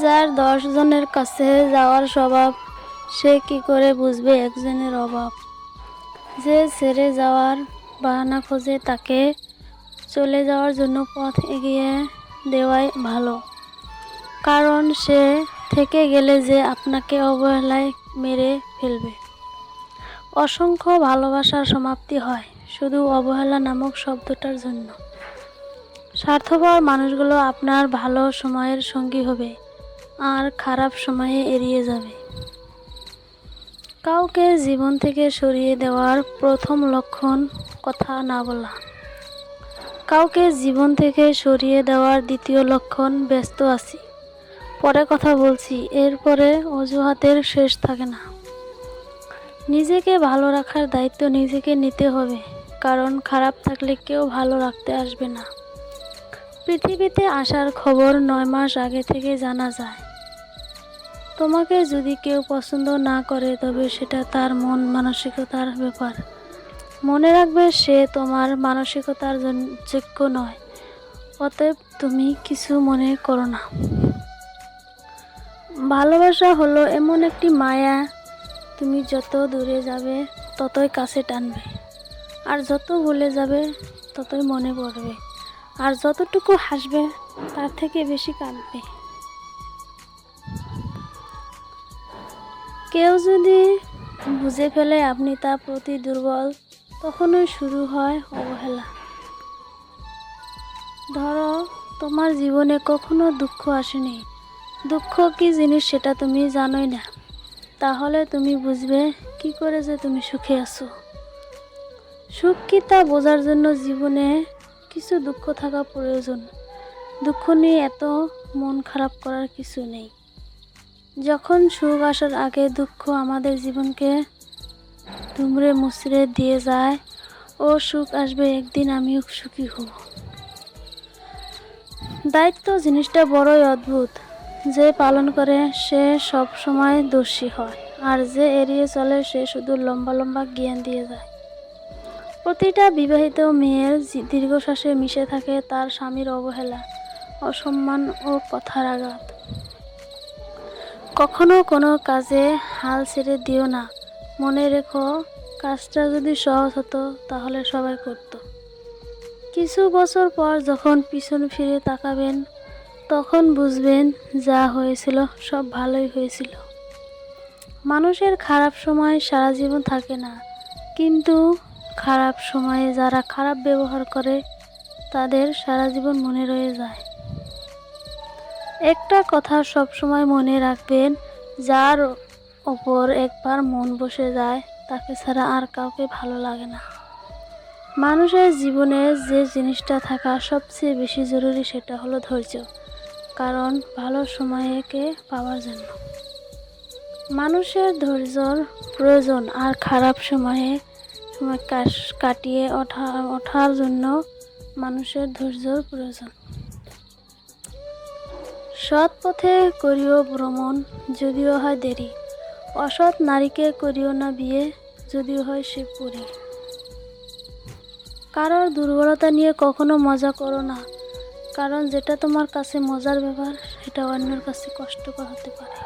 যার দশ জনের কাছে যাওয়ার স্বভাব, সে কি করে বুঝবে একজনের অভাব? যে ছেড়ে যাওয়ার বাহানা খোঁজে তাকে চলে যাওয়ার জন্য পথ এগিয়ে দেওয়াই ভালো। কারণ সে থেকে গেলে যে আপনাকে অবহেলায় মেরে ফেলবে। অসংখ্য ভালোবাসার সমাপ্তি হয় শুধু অবহেলা নামক শব্দটার জন্য। স্বার্থপর মানুষগুলো আপনার ভালো সময়ের সঙ্গী হবে। আর খারাপ সময়ে এড়িয়ে যাবে। কাউকে জীবন থেকে সরিয়ে দেওয়ার প্রথম লক্ষণ কথা না বলা। কাউকে জীবন থেকে সরিয়ে দেওয়ার দ্বিতীয় লক্ষণ ব্যস্ত আছি। পরে কথা বলছি, এরপরে অজুহাতের শেষ থাকে না। নিজেকে ভালো রাখার দায়িত্ব নিজেকে নিতে হবে, কারণ খারাপ থাকলে কেউ ভালো রাখতে আসবে না। পৃথিবীতে আসার খবর নয় মাস আগে থেকে জানা যায়। তোমাকে যদি কেউ পছন্দ না করে, তবে সেটা তার মন মানসিকতার ব্যাপার। মনে রাখবে সে তোমার মানসিকতার যোগ্য নয়। অতএব তুমি কিছু মনে করো না। ভালোবাসা হলো এমন একটি মায়া। তুমি যত দূরে যাবে, ততই কাছে টানবে। আর যত ভুলে যাবে, ততই মনে পড়বে। আর যতটুকু হাসবে, তার থেকে বেশি কাঁদবে। কেউ যদি বুঝে ফেলে আপনি তার প্রতি দুর্বল, তখনই শুরু হয় অবহেলা। ধরো, তোমার জীবনে কখনো দুঃখ আসেনি। দুঃখ কি জিনিস সেটা তুমি জানোই না। তাহলে তুমি বুঝবে কি করে যে তুমি সুখে আছো। সুখ কি তা বোঝার জন্য জীবনে কিছু দুঃখ থাকা প্রয়োজন। দুঃখ নিয়ে এত মন খারাপ করার কিছু নেই। যখন সুখ আসার আগে দুঃখ আমাদের জীবনকে দুমড়ে মুচড়ে দিয়ে যায়, ও সুখ আসবে একদিন আমিও সুখী হব। দায়িত্ব জিনিসটা বড়ই অদ্ভুত। যে পালন করে, সে সব সময় দোষী হয়। আর যে এড়িয়ে চলে, সে শুধু লম্বা লম্বা জ্ঞান দিয়ে যায়। প্রতিটা বিবাহিত মেয়ের দীর্ঘশ্বাসে মিশে থাকে তার স্বামীর অবহেলা, অসম্মান ও কথার আঘাত। কখনো কোনো কাজে হাল ছেড়ে দিও না। মনে রেখো, কাজটা যদি সহজ হতো, তাহলে সবাই করতো। কিছু বছর পর যখন পিছন ফিরে তাকাবেন, তখন বুঝবেন যা হয়েছিল, সব ভালোই হয়েছিল। মানুষের খারাপ সময় সারা জীবন থাকে না। কিন্তু খারাপ সময়ে যারা খারাপ ব্যবহার করে, তাদের সারা জীবন মনে রয়ে যায়। একটা কথা সব সময় মনে রাখবেন, যার ওপর একবার মন বসে যায়, তাকে ছাড়া আর কাউকে ভালো লাগে না। মানুষের জীবনে যে জিনিসটা থাকা সবচেয়ে বেশি জরুরি সেটা হলো ধৈর্য, কারণ ভালো সময়কে পাওয়ার জন্য। মানুষের ধৈর্যর প্রয়োজন আর খারাপ সময়ে সময় কাটিয়ে ওঠা, ওঠার জন্য মানুষের ধৈর্যর প্রয়োজন। সৎ পথে করিও ভ্রমণ, যদিও হয় দেরি। অসৎ নারীকে করিও না বিয়ে, যদিও হয় শিবপুরী কারোর দুর্বলতা নিয়ে কখনো মজা করো না, কারণ যেটা তোমার কাছে মজার ব্যাপার, সেটা অন্যের কাছে কষ্টকর হতে পারে।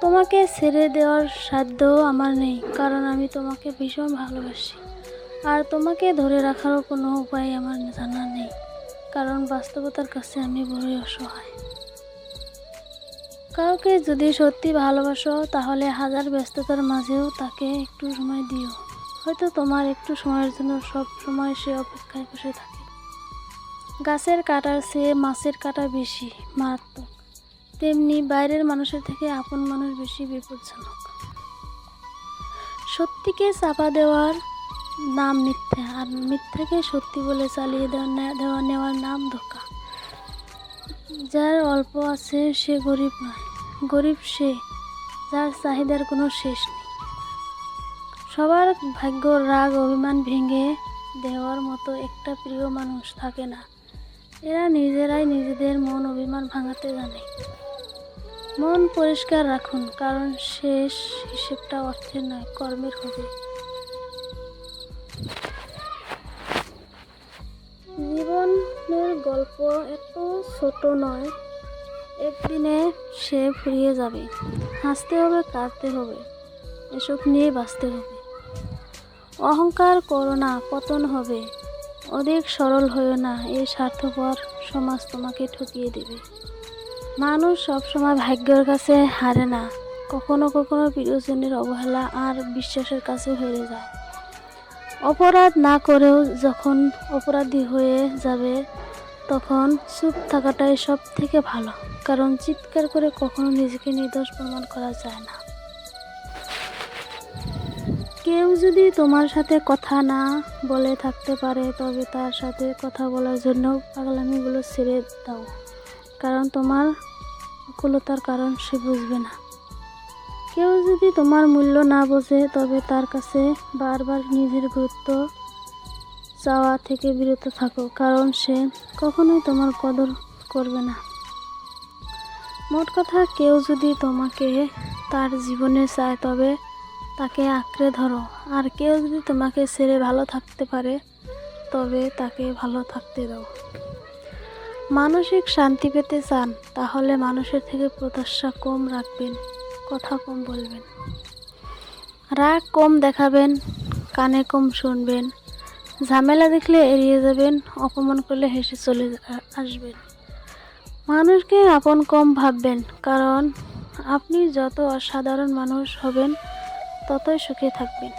তোমাকে ছেড়ে দেওয়ার সাধ্য আমার নেই, কারণ আমি তোমাকে ভীষণ ভালোবাসি। আর তোমাকে ধরে রাখারও কোনো উপায় আমার জানা নেই। কারণ বাস্তবতার কাছে আমি বড়ই অসহায়। কাউকে যদি সত্যি ভালোবাসো, তাহলে হাজার ব্যস্ততার মাঝেও তাকে একটু সময় দিও। হয়তো তোমার একটু সময়ের জন্য সব সময় সে অপেক্ষায় বসে থাকে। গাছের কাটার চেয়ে মাছের কাটা বেশি, মারাত্মক। তেমনি বাইরের মানুষের থেকে আপন মানুষ বেশি বিপজ্জনক। সত্যিকে চাপা দেওয়ার নাম মিথ্যা, আর মিথ্যাকে সত্যি বলে চালিয়ে দেওয়া নেওয়ার নাম ধোকা। যার অল্প আছে সে গরিব নয়। গরিব সে, যার চাহিদার কোনো শেষ নেই। সবার ভাগ্য রাগ, অভিমান ভেঙে দেওয়ার মতো একটা প্রিয় মানুষ থাকে না। এরা নিজেরাই নিজেদের মন অভিমান ভাঙাতে জানে। মন পরিষ্কার রাখুন, কারণ শেষ হিসেবটা অর্থের নয়, কর্মের হবে। গল্প এত ছোট নয়। একদিনে সে ফুরিয়ে যাবে। হাসতে হবে, কাঁদতে হবে। এসব নিয়ে বাঁচতে হবে। অহংকার করো না, পতন হবে। অধিক সরল হয়েও না, এই স্বার্থপর সমাজ তোমাকে ঠকিয়ে দেবে। মানুষ সবসময় ভাগ্যের কাছে হারে না। কখনো কখনো প্রিয়জনের অবহেলা আর বিশ্বাসের কাছে হেরে যায়। অপরাধ না করেও যখন অপরাধী হয়ে যাবে তখন চুপ থাকাটাই সব থেকে ভালো, কারণ চিৎকার করে কখনো নিজেকে নির্দোষ প্রমাণ করা যায় না। কেউ যদি তোমার সাথে কথা না বলে থাকতে পারে, তবে তার সাথে কথা বলার জন্য পাগলামিগুলো ছেড়ে দাও, কারণ তোমার অকুলতার কারণ সে বুঝবে না। কেউ যদি তোমার মূল্য না বোঝে, তবে তার কাছে বারবার নিজের গুরুত্ব চাওয়া থেকে বিরত থাকো, কারণ সে কখনোই তোমার কদর করবে না। মোট কথা, কেউ যদি তোমাকে তার জীবনে চায়, তবে তাকে আঁকড়ে ধরো। আর কেউ যদি তোমাকে ছেড়ে ভালো থাকতে পারে, তবে তাকে ভালো থাকতে দাও। মানসিক শান্তি পেতে চান, তাহলে মানুষের থেকে প্রত্যাশা কম রাখবেন, কথা কম বলবেন। রাগ কম দেখাবেন, কানে কম শুনবেন। ঝামেলা দেখলে এড়িয়ে যাবেন, অপমান করলে হেসে চলে আসবেন। মানুষকে আপন কম ভাববেন, কারণ আপনি যত অসাধারণ মানুষ হবেন, ততই সুখে থাকবেন।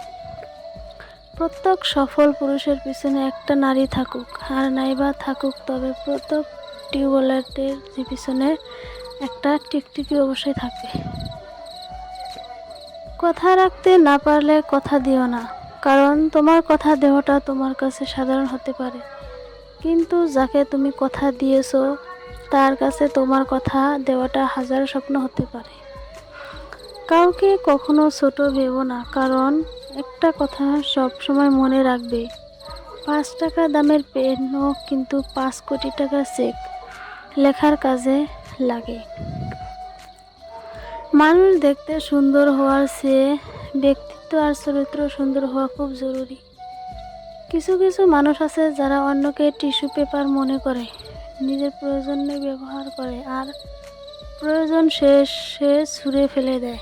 প্রত্যেক সফল পুরুষের পিছনে একটা নারী থাকুক, আর নাইবা থাকুক, তবে প্রত্যেক টিউবওয়েলের যে পিছনে একটা টিকটিকি অবশ্যই থাকবে। কথা রাখতে না পারলে কথা দিও না। কারণ তোমার কথা দেওয়াটা তোমার কাছে সাধারণ হতে পারে। কিন্তু যাকে তুমি কথা দিয়েছ, তার কাছে তোমার কথা দেওয়াটা হাজার স্বপ্ন হতে পারে। কাউকে কখনো ছোট ভেবো না, কারণ একটা কথা সব সময় মনে রাখবে, পাঁচ টাকা দামের পেনও কিন্তু পাঁচ কোটি টাকার চেক লেখার কাজে লাগে। মানুষ দেখতে সুন্দর হওয়ার চেয়ে ব্যক্তিত্ব আর চরিত্র সুন্দর হওয়া খুব জরুরি। কিছু কিছু মানুষ আছে যারা অন্যকে টিস্যু পেপার মনে করে, নিজের প্রয়োজনে ব্যবহার করে আর প্রয়োজন শেষ সে ছুঁড়ে ফেলে দেয়।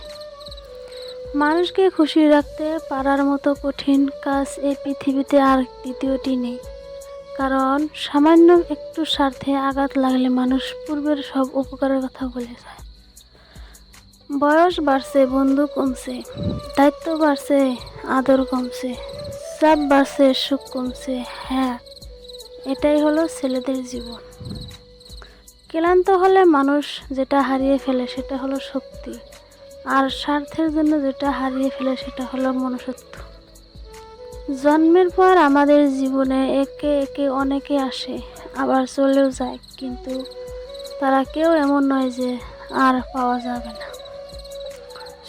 মানুষকে খুশি রাখতে পারার মতো কঠিন কাজ এই পৃথিবীতে আর দ্বিতীয়টি নেই। কারণ সামান্য একটু স্বার্থে আঘাত লাগলে মানুষ পূর্বের সব উপকারের কথা বলে যায়। বয়স বাড়ছে, বন্ধু কমছে, দায়িত্ব বাড়ছে, আদর কমছে, চাপ বাড়ছে, সুখ কমছে হ্যাঁ এটাই হলো ছেলেদের জীবন। ক্লান্ত হলে মানুষ যেটা হারিয়ে ফেলে সেটা হলো শক্তি, আর স্বার্থের জন্য যেটা হারিয়ে ফেলে সেটা হলো মনুষ্যত্ব। জন্মের পর আমাদের জীবনে একে একে অনেকে আসে, আবার চলেও যায়, কিন্তু তারা কেউ এমন নয় যে আর পাওয়া যাবে না।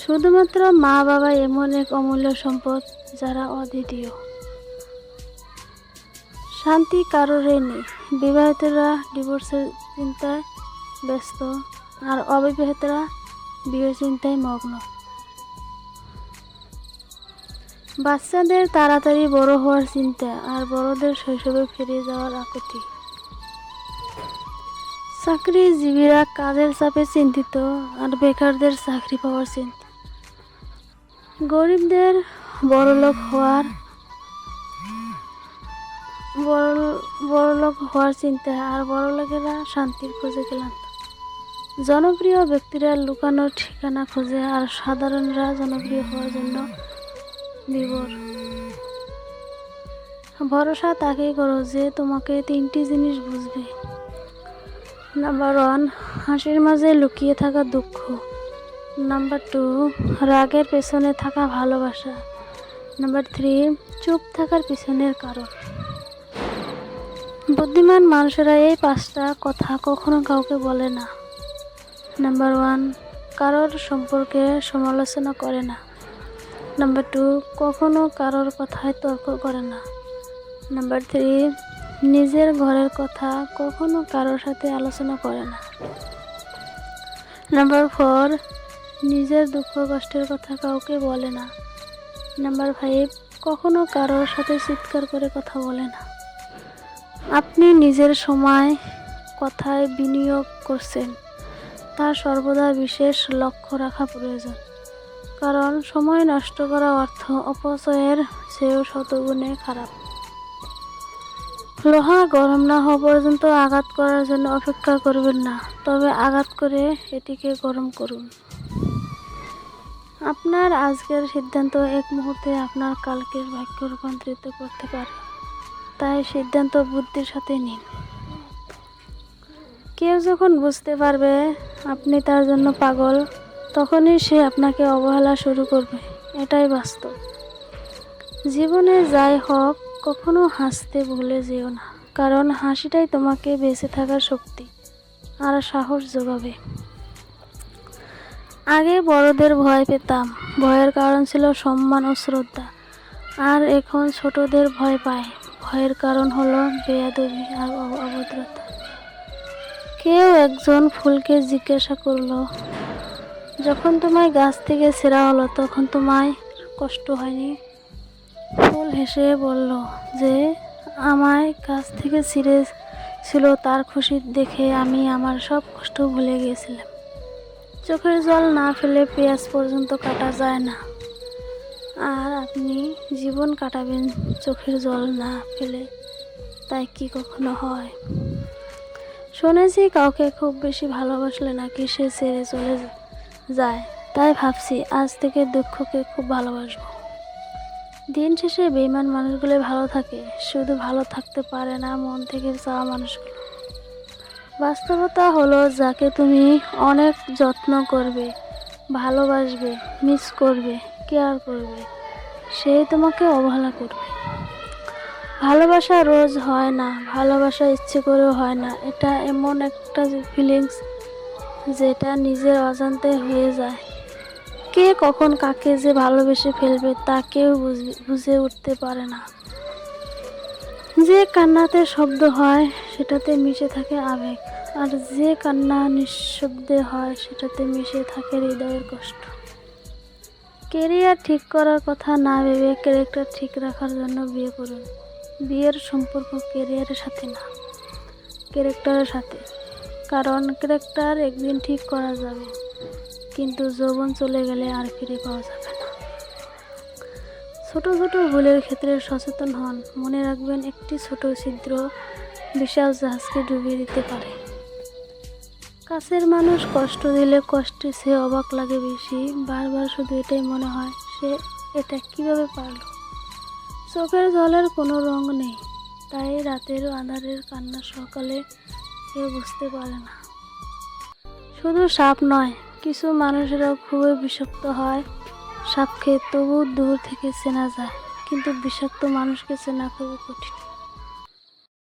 শুধুমাত্র মা বাবা এমন এক অমূল্য সম্পদ যারা অদ্বিতীয়। শান্তি কারোরই নেই। বিবাহিতরা ডিভোর্সের চিন্তায় ব্যস্ত আর অবিবাহিতরা বিয়ের চিন্তায় মগ্ন। বাচ্চাদের তাড়াতাড়ি বড় হওয়ার চিন্তা আর বড়দের শৈশবে ফিরে যাওয়ার আকুতি। চাকরিজীবীরা কাজের চাপে চিন্তিত আর বেকারদের চাকরি পাওয়ার চিন্তা। গরিবদের বড়লোক হওয়ার বড়, বড়লোক হওয়ার চিন্তা আর বড়লোকেরা শান্তির খোঁজে ক্লান্ত জনপ্রিয় ব্যক্তিরা লুকানোর ঠিকানা খোঁজে আর সাধারণরা জনপ্রিয় হওয়ার জন্য বিবর। ভরসা তাকেই করো যে তোমাকে তিনটি জিনিস বুঝবে। নাম্বার ওয়ান হাসির মাঝে লুকিয়ে থাকা দুঃখ। নাম্বার টু রাগের পেছনে থাকা ভালোবাসা। নাম্বার থ্রি চুপ থাকার পিছনের কারণ। বুদ্ধিমান মানুষেরা এই পাঁচটা কথা কখনো কাউকে বলে না। নাম্বার ওয়ান কারোর সম্পর্কে সমালোচনা করে না। নাম্বার টু কখনো কারোর কথায় তর্ক করে না। নাম্বার থ্রি নিজের ঘরের কথা কখনো কারোর সাথে আলোচনা করে না। নাম্বার ফোর নিজের দুঃখ কষ্টের কথা কাউকে বলে না। নাম্বার ফাইভ কখনো কারোর সাথে চিৎকার করে কথা বলে না। আপনি নিজের সময়, কথায় বিনিয়োগ করছেন। তার সর্বদা বিশেষ লক্ষ্য রাখা প্রয়োজন। কারণ সময় নষ্ট করা অর্থ অপচয়ের চেয়েও শতগুণে খারাপ। লোহা গরম না হওয়া পর্যন্ত আঘাত করার জন্য অপেক্ষা করবেন না, তবে আঘাত করে এটিকে গরম করুন। আপনার আজকের সিদ্ধান্ত এক মুহূর্তে আপনার কালকের ভাগ্য রূপান্তরিত করতে পারে। তাই সিদ্ধান্ত বুদ্ধির সাথে নিন। কেউ যখন বুঝতে পারবে আপনি তার জন্য পাগল, তখনই সে আপনাকে অবহেলা শুরু করবে। এটাই বাস্তব। জীবনে যাই হোক, কখনো হাসতে ভুলে যেও না। কারণ হাসিটাই তোমাকে বেঁচে থাকার শক্তি আর সাহস যোগাবে। আগে বড়দের ভয় পেতাম। ভয়ের কারণ ছিল সম্মান ও শ্রদ্ধা। আর এখন ছোটদের ভয় পায় ভয়ের কারণ হলো বেয়াদবি আর অভদ্রতা। কেউ একজন ফুলকে জিজ্ঞাসা করল, যখন তোমায় গাছ থেকে ছেঁড়া হলো, তখন তোমায় কষ্ট হয়নি? ফুল হেসে বলল, যে আমায় গাছ থেকে ছিঁড়ে ছিল তার খুশি দেখে আমি আমার সব কষ্ট ভুলে গিয়েছিলাম। চোখের জল না ফেলে পেঁয়াজ পর্যন্ত কাটা যায় না। আর আপনি জীবন কাটাবেন চোখের জল না ফেলে, তাই কি কখনো হয়? শুনেছি কাউকে খুব বেশি ভালোবাসলে নাকি সে ছেড়ে চলে যায়, তাই ভাবছি আজ থেকে দুঃখকে খুব ভালোবাসবো। দিন শেষে বেইমান মানুষগুলো ভালো থাকে, শুধু ভালো থাকতে পারে না মন থেকে চাওয়া মানুষগুলো। বাস্তবতা হলো যাকে তুমি অনেক যত্ন করবে, ভালোবাসবে মিস করবে কেয়ার করবে সে তোমাকে অবহেলা করবে। ভালোবাসা রোজ হয় না, ভালোবাসা ইচ্ছে করেও হয় না। এটা এমন একটা ফিলিংস যেটা নিজের অজান্তে হয়ে যায়। কে কখন কাকে যে ভালোবেসে ফেলবে তা কেউ বুঝ- বুঝে উঠতে পারে না। যে কান্নাতে শব্দ হয়, সেটাতে মিশে থাকে আবেগ। আর যে কান্না নিঃশব্দে হয়, সেটাতে মিশে থাকে হৃদয়ের কষ্ট। কেরিয়ার ঠিক করার কথা না ভেবে ক্যারেক্টার ঠিক রাখার জন্য বিয়ে করুন। বিয়ের সম্পর্ক কেরিয়ারের সাথে না, ক্যারেক্টারের সাথে। কারণ ক্যারেক্টার একদিন ঠিক করা যাবে, কিন্তু যৌবন চলে গেলে আর ফিরে পাওয়া যাবে ছোট ছোট ভুলের ক্ষেত্রে সচেতন হন। মনে রাখবেন, একটি ছোট ছিদ্র বিশাল জাহাজকে ডুবিয়ে দিতে পারে। কাছের মানুষ কষ্ট দিলে কষ্টের সে অবাক লাগে বেশি। বারবার শুধু এটাই মনে হয়, সে এটা কীভাবে পারল? চোখের জলের কোনো রং নেই, তাই রাতের আঁধারের কান্না সকালে কেউ বুঝতে পারে না। শুধু সাপ নয়, কিছু মানুষেরাও খুবই বিষাক্ত হয়। সাপকে তবু দূর থেকে চেনা যায় কিন্তু বিষাক্ত মানুষকে চেনা খুবই কঠিন।